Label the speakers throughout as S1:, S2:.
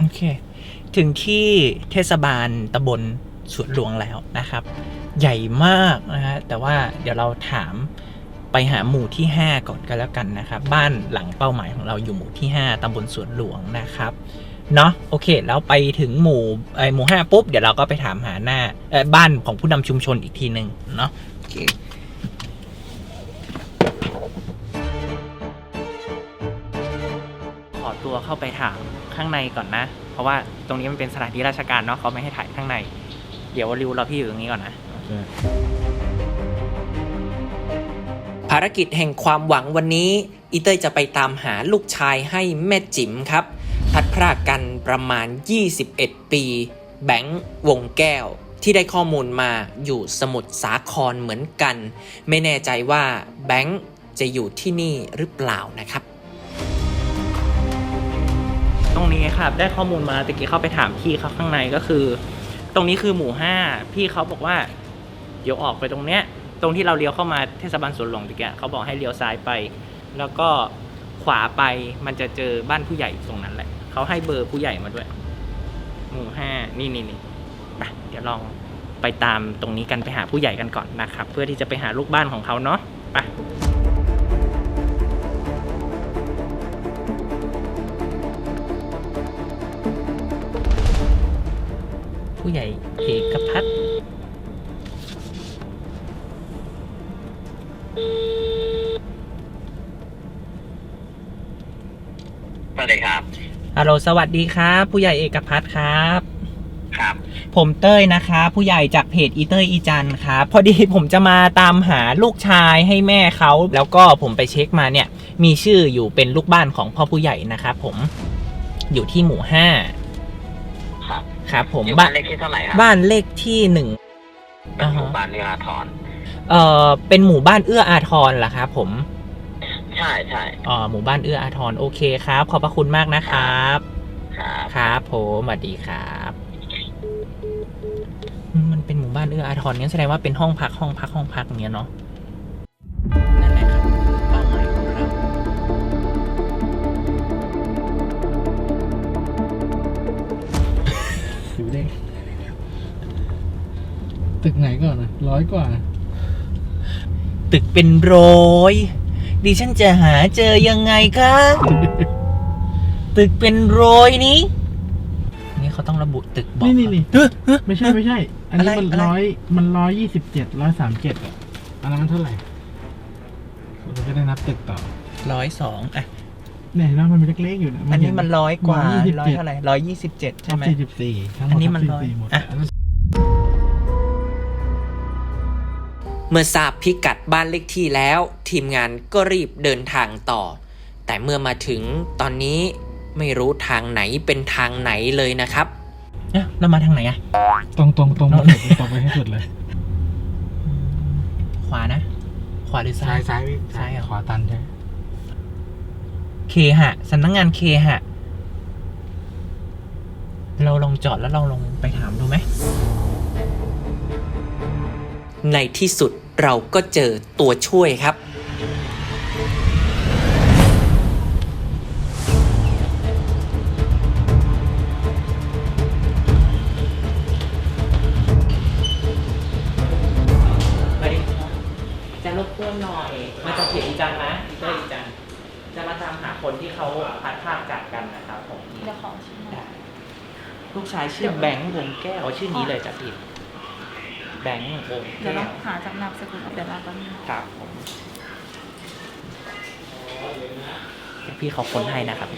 S1: โอเค ถึงที่เทศบาลตำบลสวนหลวงแล้วนะครับ ใหญ่มากนะฮะแต่ว่าเดี๋ยวเราถามไปหาหมู่ที่ 5 ก่อนกันแล้วกันนะครับ บ้านหลังเป้าหมายของเราอยู่หมู่ที่ 5ตำบลสวนหลวงนะครับเนาะโอเค แล้วไปถึงหมู่ไอหมู่5ปุ๊บ เดี๋ยวเราก็ไปถามหาหน้าบ้านของผู้นำชุมชนอีกทีหนึ่งเนาะโอเคขอตัวเข้าไปถาม ข้างในก่อนนะ เพราะว่าตรงนี้มันเป็นสถานที่ราชการเนาะเขาไม่ให้ถ่ายข้างใน เดี๋ยวริวรอพี่อยู่ตรงนี้ก่อนนะ ภารกิจแห่งความหวังวันนี้อีเต้ยจะไปตามหาลูกชายให้แม่จิ๋มครับพลัดพรากกันประมาณ 21 ปี แบงค์วงแก้วที่ได้ข้อมูลมาอยู่สมุทรสาครเหมือนกัน ไม่แน่ใจว่าแบงค์จะอยู่ที่นี่หรือเปล่านะครับ ตรงนี้ครับได้ข้อมูลมาตะกี้เข้าไปถามพี่เขาข้างในก็คือ ตรงนี้คือหมู่ห้าพี่เขาบอกว่า เดี๋ยวออกไปตรงเนี้ย ตรงที่เราเลี้ยวเข้ามาเทศบาลสวนหลวงตะกี้เขาบอกให้เลี้ยวซ้ายไป แล้วก็ขวาไปมันจะเจอบ้านผู้ใหญ่ตรงนั้นแหละเขาให้เบอร์ผู้ใหญ่มาด้วย หมู่ห้านี่นี่นี่ไปเดี๋ยวลองไปตามตรงนี้กันไปหาผู้ใหญ่กันก่อนนะครับ เพื่อที่จะไปหาลูกบ้านของเขาเนาะ ฮัลโหลสวัสดีครับ ผู้ใหญ่เอกพัฒน์ครับ
S2: ครับ
S1: ผมเต้ยนะคะ ผู้ใหญ่จากเพจอีเต้ยอีจันครับพอดีผมจะมาตามหาลูกชายให้แม่เขาแล้วก็ผมไปเช็คมาเนี่ย มีชื่ออยู่เป็นลูกบ้านของพ่อผู้ใหญ่นะครับผมอยู่ที่หมู่ห้า
S2: ครับ
S1: ครับ ผม
S2: อยู่
S1: บ้า
S2: บ้านนเลขที่เท่าไหร่ครับ
S1: บ้านเลขที่หนึ่ง
S2: เป็นหมู่
S1: อ่าฮะ
S2: บ้านเรืออาทร
S1: เอ่อเป็นหมู่บ้านเอื้ออาทรเหรอครับผม
S2: ใช่ใช่
S1: อ๋อหมู่บ้านเอื้ออาทรโอเคครับ ขอบพระคุณมากนะครับ
S2: ครับ
S1: ครับผมสวัสดีครับอืมมันเป็นหมู่บ้านเอื้ออาทรเนี่ยแสดงว่าเป็นห้องพักห้องพักห้องพักอย่างเงี้ยเนาะนั่นแหละครับเป้าหมายของเรา
S3: อยู่ได้ตึกไหนก่อนนะร้อยกว่า
S1: ตึกเป็นร้อย ดิฉันจะหาเจอยังไงคะตึกเป็นร้อยนี้ นี่เขาต้องระบุตึกบอก
S3: นี่นี่นี่
S1: เฮ้ยเฮ้ย
S3: ไม่ใช่ไม่ใช่ อันนี้มัน
S1: อะไร
S3: ร้อยมันร้อยยี่สิบเจ็ดร้อยสามเจ็ดอะอันนั้นมันเท่าไหร่เราจะได้นับตึกต่อ
S1: ร้อยสองอะ
S3: เนี่ยเห็นไหมมันเป็นเล็กๆอยู่นะ
S1: อันนี้มันร้อยกว่า
S3: 127
S1: ร้อยเท่าไหร่ร้อยยี่สิบเจ็ด
S3: ทั
S1: ใช่
S3: บ
S1: ไหม
S3: สี่สิบสี่ทั้งหม
S1: อั
S3: ด
S1: นนี้
S3: ทับ
S1: มัน
S3: สี่
S1: ร้อย
S3: สี่หมด
S1: อะ
S4: เมื่อทราบพิกัดบ้านเลขที่แล้ว ทีมงานก็รีบเดินทางต่อ แต่เมื่อมาถึงตอนนี้ไม่รู้ทางไหนเป็นทางไหนเลยนะครับ
S1: เนี่ยเรามาทางไหนอะ
S3: ตรงตรงตรง
S1: โน่
S3: มานสุดตรงไปให้สุดเลย
S1: ขวานะ ขวาหรือซ้า
S3: ซ้ายยซ้ายพี่
S1: ซ้ายเหรอ
S3: ขวาตันใช่
S1: เคหะสำนักงานเคหะ เราลองจอดแล้วเราลองไปถามดูไหม
S4: ในที่สุดเราก็เจอตัวช่วยครับ
S1: ไปดิจะรบกวนหน่อย มาจากเพจอีจันนะอีเตอร์อีจัน จะมาตามหาคนที่เขาพัดพลาดจากกันนะครับผม
S5: เจ้าของชื่ออะไร
S1: ลูกชายชื่อแบงค์วงแก้วชื่อนี้เลยจ้ะพี่ แบงค์วง
S5: เดี๋ยว
S1: แก้
S5: เรา
S1: ว
S5: หาจากนามสกุลเอาเดี๋ยวเราก็มี
S1: ครับผมเดี๋ยวพี่เขาค้นให้นะครับ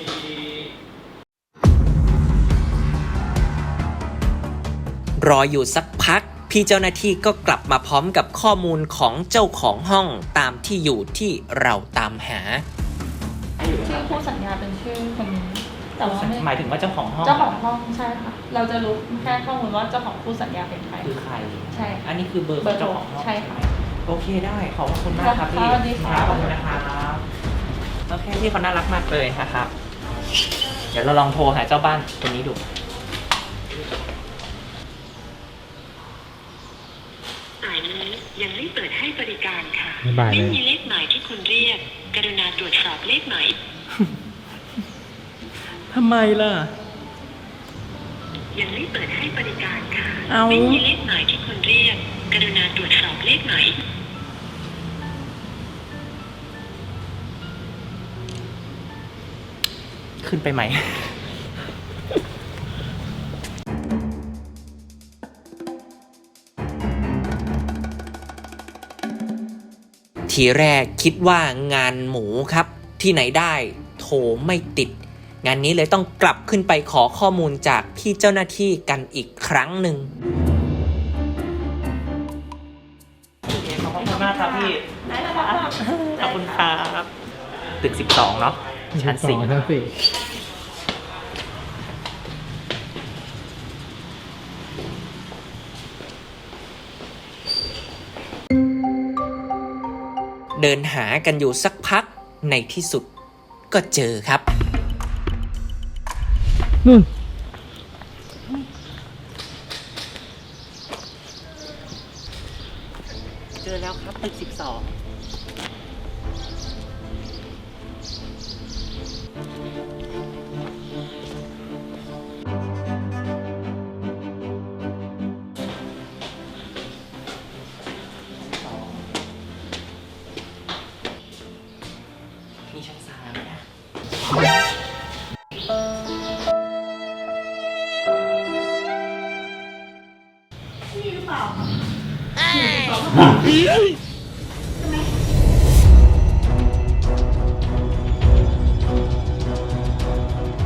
S4: รออยู่สักพัก พี่เจ้าหน้าที่ก็กลับมาพร้อมกับข้อมูลของเจ้าของห้องตามที่อยู่ที่เราตามหา
S5: ชื่อผู้สัญญาเป็นชื่อคนนี้ แต่ว่าไม่
S1: หมายถึงว่าเจ้าของห้อง
S5: เจ้าของห้องใช่ค่ะ เราจะรู้แค่ข้อมูลว่าเจ้าของผู้สัญญาเป็นใคร
S1: คือใคร
S5: ใช่
S1: อันนี้คือเบอร์ข
S5: เบ
S1: อ
S5: องร์
S1: เจ้าของห้อง
S5: ใช่ค่ะ
S1: โอเคได้ขอบคุณมากครับพี่
S5: สวัสดีค่ะ
S1: ขอบคุณนะครับโอเคพี่เขาน่ารักมากเลยนะครับ เดี๋ยวเราลองโทรหาเจ้าบ้านคนนี้ดู
S6: สายนี้ยังไม่เปิดให้บริการค่ะ
S3: ไม่บ่ายเล
S6: ไม่
S3: ย
S6: มีเลขหมายที่คุณเรียก กรุณาตรวจสอบเลขหมาย
S1: ทำไมล่ะ
S6: ยังไม่เปิดให้บริการค่ะ
S1: เอา
S6: ไม่มีเลขหมายที่คุณเรียก กรุณาตรวจสอบเลขหมาย
S1: ขึ้นไปไหม
S4: ทีแรกคิดว่างานหมูครับ ที่ไหนได้ โทรไม่ติด งานนี้เลยต้องกลับขึ้นไปขอข้อมูลจากพี่เจ้าหน้าที่กันอีกครั้งหนึ่ง
S1: ขอบคุณมากครับพี่
S5: ได้แล้วค่ะ
S1: ขอบคุณครับตึก 12 เนาะชั้น
S3: สองชั้นสี่
S4: เดินหากันอยู่สักพักในที่สุดก็เจอครับ
S3: นู่น
S1: เจอแล้วครับตึก12มีชั้นสามนะ
S4: เ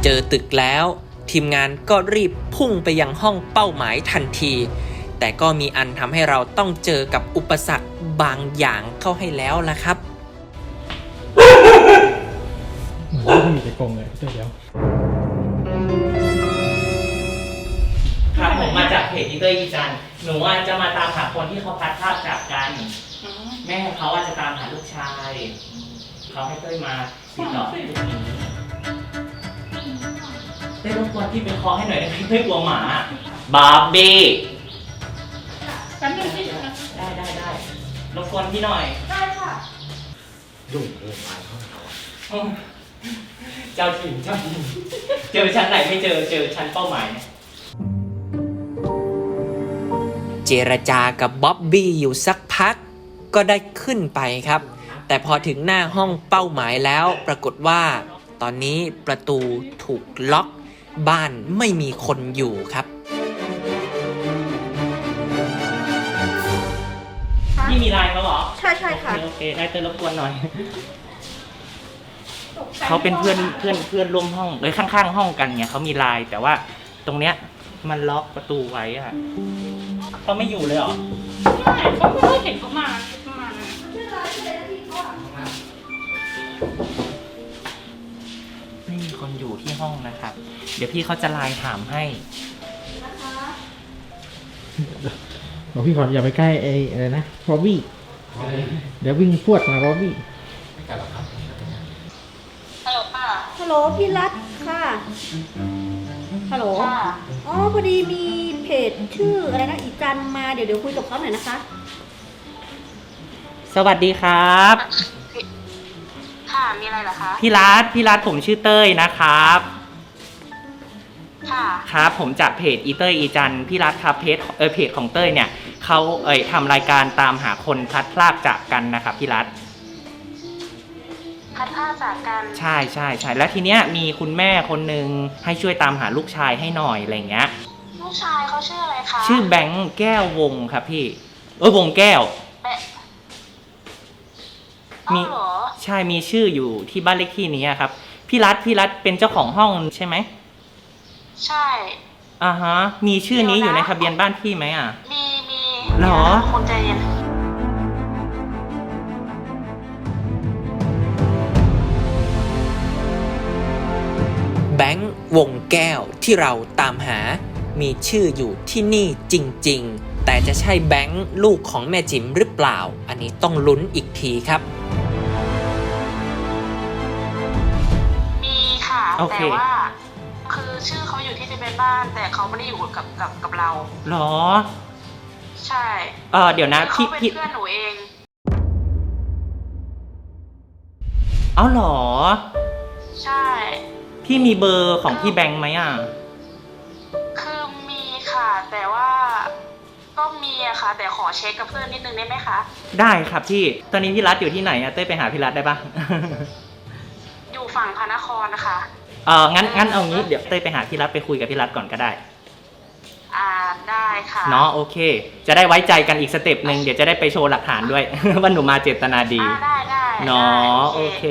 S4: จอตึกแล้ว ทีมงานก็รีบพุ่งไปยังห้องเป้าหมายทันที แต่ก็มีอันทำให้เราต้องเจอกับอุปสรรคบางอย่างเข้าให้แล้วล่ะครับ
S3: เหมือนที่อยู่กงเลยเดี๋ยว
S1: จากเพจอีเตอร์อีจันหนูว่าจะมาตามหาคนที่เขาพัดภาพจากกัน แม่เขาว่าจะตามหาลูกชายเขาให้เต้ยมาติดต่อให้ลูกหมีเต้ยรบกวนพี่ไปเคาะให้หน่อยได้ไหมเต้ยกลัวหมา บาร์บี้
S5: แป๊บนึงพี่นะ
S1: ได้ได้ได้รบกวนพี่หน่อย
S5: ได้ค่ะ
S1: อืมเจ้าถิ่นเจ้าถิ่นเจอชั้นไหนไม่เจอเจอชั้นเป้าหมายเนี่ย
S4: เจรจากับบ๊อบบี้อยู่สักพัก ก็ได้ขึ้นไปครับ แต่พอถึงหน้าห้องเป้าหมายแล้วปรากฏว่า ตอนนี้ประตูถูกล็อกบ้านไม่มีคนอยู่ครับ
S1: พี่มีไลน์เขาเหรอ
S5: ใช่ใช่ค่ะ
S1: โอเคโอเคได้เต้ยรบกวนหน่อย เขาเป็นเพื่อนเพื่อนเพื่อนร่วมห้องเลยข้างๆ ห้องกันเนี่ยเขามีไลน์แต่ว่าตรงเนี้ยมันล็อกประตูไว้อะ เขาไม่อยู่เลยเหรอ
S5: ใช่เขาไม่เคยเห็นเขามาประมาณนั้น
S1: ไม่มีคนอยู่ที่ห้องนะครับ เดี๋ยวพี่เขาจะไลน์ถามให้
S3: บอกพี่ขออย่าไปใกล้ไอ้อะไรนะบอบบี้เดี๋ยววิ่งพวดมาบอบบี้
S7: ฮัลโหลพี่รัฐค่ะ ฮัลโหลอ๋อพอดีมี เพจชื่ออะไรนะอีจันมาเดี๋ยวเดี๋ยวคุยกับเขาหน่อยนะคะ
S1: สวัสดีครับ
S6: ค่ะ มีอะไรเหรอคะ
S1: พี่รัฐพี่รัฐผมชื่อเต้ยนะครับ
S6: ค่ะ
S1: ครับ ผมจากเพจอีเต้ยอีจันพี่รัฐครับเพจเออเพจของเต้ยเนี่ยเขาเอ่ยทำรายการตามหาคนพลัดพรากจากกันนะครับพี่รัฐ
S6: พัดผ้าจากกัน
S1: ใช่ใช่ใช่แล้วทีเนี้ยมีคุณแม่คนหนึ่งให้ช่วยตามหาลูกชายให้หน่อยอะไรเงี้ย
S6: ลูกชายเขาชื่ออะไรคะ
S1: ชื่อแบงค์แก้ววงครับพี่เออวงแก้ว
S6: แบะ
S1: มี
S6: อ้าวเหรอ
S1: ใช่มีชื่ออยู่ที่บ้านเลขที่นี้ครับ พี่รัฐพี่รัฐเป็นเจ้าของห้องใช่ไหม
S6: ใช่
S1: อ่าฮะ มีชื่อนี้อ
S6: เดี๋
S1: ยู่
S6: ยว
S1: ใน
S6: นะ
S1: ทะเบียนบ้านพี่ไหมอะ
S6: มีมี
S1: เหรอ
S6: เดี๋ยวนะคนใจเย็น
S4: แบงค์วงแก้วที่เราตามหา มีชื่ออยู่ที่นี่จริง ๆ แต่จะใช่แบงค์ลูกของแม่จิ๋มหรือเปล่า อันนี้ต้องลุ้นอีกทีครับ
S6: มีค่ะ
S1: โอเค
S6: แต่ว่า คือชื่อเขาอยู่ที่ทะเบียนบ้าน แต่เขาไม่ได้อยู่กับกับกับเรา
S1: หรอ
S6: ใช่
S1: เออเดี๋ยวนะ
S6: คือ
S1: พี่
S6: เขาเป็น
S1: พี่
S6: เพื่อนหนูเอง
S1: เอาหรอ
S6: ใช่
S1: พี่มีเบอร์ของพี่แบงค์ไหมอะ
S6: ก็มีอะค่ะ แต่ขอเช็คกับเพื่อนนิดนึงได้ไหมคะ
S1: ได้ครับพี่ ตอนนี้พี่รัฐอยู่ที่ไหนอะเต้ยไปหาพี่รัฐได้ปะ
S6: อยู่ฝั่งพระนครนะคะ
S1: เอองั้นงั้นเอางี้เดี๋ยวเต้ยไปหาพี่รัฐไปคุยกับพี่รัฐก่อนก็ได้
S6: อ่าได้ค่ะ
S1: เนาะโอเค จะได้ไว้ใจกันอีกสเต็ปหนึ่งเดี๋ยวจะได้ไปโชว์หลักฐานด้วย ว่าหนูมาเจตนาดี
S6: อ่าได้ได้
S1: เนาะ
S6: ได้
S1: โอเค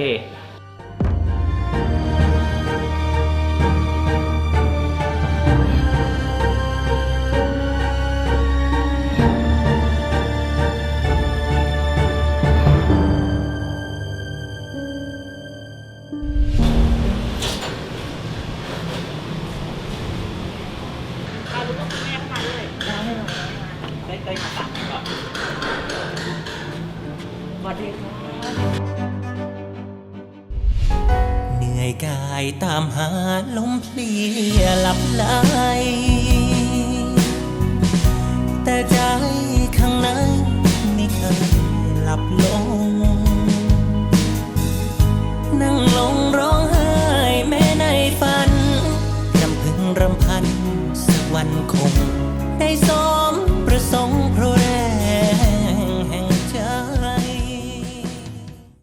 S1: ได้มาสั่งก่อนสวัสดีครับ
S8: เหนื่อยกายตามหาลมเพลียหลับไหลแต่ใจข้างในไม่เคยหลับลง นั่งลงร้องไห้แม้ในฝันรำพึงรำพันสักวันคงได้ส